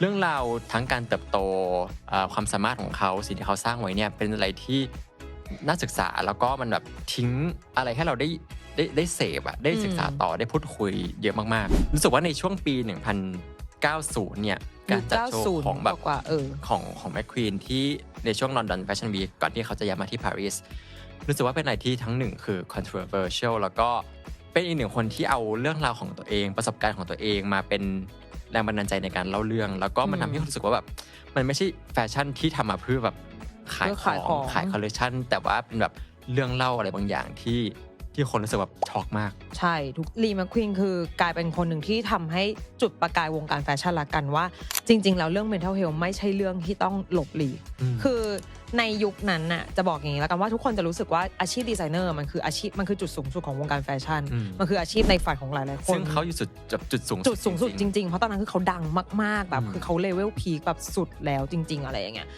เรื่องราวทั้งการเติบโตเอ่อความสามารถของเขาสิ่งที่เขาสร้างไว้เนี่ยเป็นอะไรที่น่าศึกษาแล้วก็มันแบบทิ้งอะไรให้เราได้ได้ได้เสพอะได้ศึกษาต่อได้พูดคุยเยอะมากๆ รู้สึกว่าในช่วงปี 1090 เนี่ยการจัดโชว์ของแบบกว่าๆเออของของแมคควีนที่ในช่วงลอนดอนแฟชั่นวีก่อนที่เขาจะย้ายมาที่ปารีสรู้สึกว่าเป็นอะไรที่ทั้งหนึ่งคือ controversial แล้วก็เป็นอีกหนึ่งคนที่เอาเรื่องราวของตัวเอง ประสบการณ์ของตัวเองมาเป็น แรงบันดาลใจในการเล่าเรื่อง แล้วก็มันอืมทำให้รู้สึกว่าแบบมันไม่ใช่แฟชั่นที่ทำมาเพื่อแบบขายเพื่อขขายอของงขายคอลเลคชันแต่ว่าเป็นแบบเรื่องเล่าอะไรบางอย่างที่ ที่คนรู้สึกแบบช็อกมาก ใช่ทุกลีแมคควีนคือกลายเป็นคนหนึ่งที่ทำให้จุดประกายวงการแฟชั่นละกันว่า จริง ๆ แล้วเรื่อง mental health ไม่ใช่เรื่องที่ต้องหลบหลีกอืมคือในยุคนั้นน่ะจะบอกอย่างนี้แล้วกันว่าทุกคนจะรู้สึกว่าอาชีพดีไซเนอร์มันคืออาชีพมันคือจุดสูงสุดของวงการแฟชั่นอืมมันคืออาชีพในฝันของหลายๆคนซึ่งเขาอยู่จุดจุดสูงจุดสูงสุดจๆริงๆ เพราะตอนนั้นคือเขาดังมากๆแบบอืมคือเขาเลเวลพีคแบบสุดแล้วจริง ๆ อะไรอย่างเงี้ย